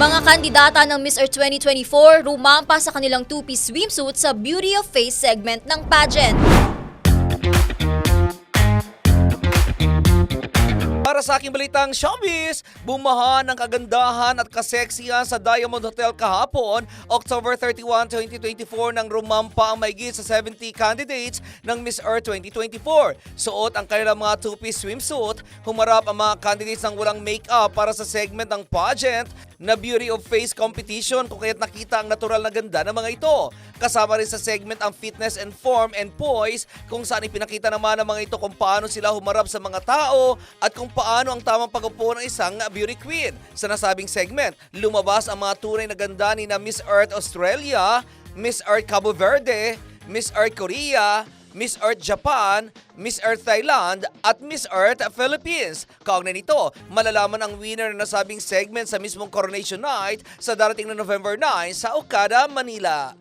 Mga kandidata ng Miss Earth 2024 rumampa sa kanilang two-piece swimsuit sa Beauty of Face segment ng pageant. Para sa aking balitang showbiz, bumaha ng kagandahan at kaseksihan sa Diamond Hotel kahapon, October 31, 2024 nang rumampa ang maigit sa 70 candidates ng Miss Earth 2024. Suot ang kanilang mga two-piece swimsuit, humarap ang mga candidates ng walang make-up para sa segment ng pageant na Beauty of Face competition kung kaya't nakita ang natural na ganda ng mga ito. Kasama rin sa segment ang fitness and form and poise kung saan ipinakita naman ng mga ito kung paano sila humarap sa mga tao at kung paano ang tamang pag-upo ng isang beauty queen. Sa nasabing segment, lumabas ang mga tunay na ganda ni na Miss Earth Australia, Miss Earth Cabo Verde, Miss Earth Korea, Miss Earth Japan, Miss Earth Thailand at Miss Earth Philippines. Kaugnay nito, malalaman ang winner na nasabing segment sa mismong Coronation Night sa darating na November 9 sa Okada, Manila.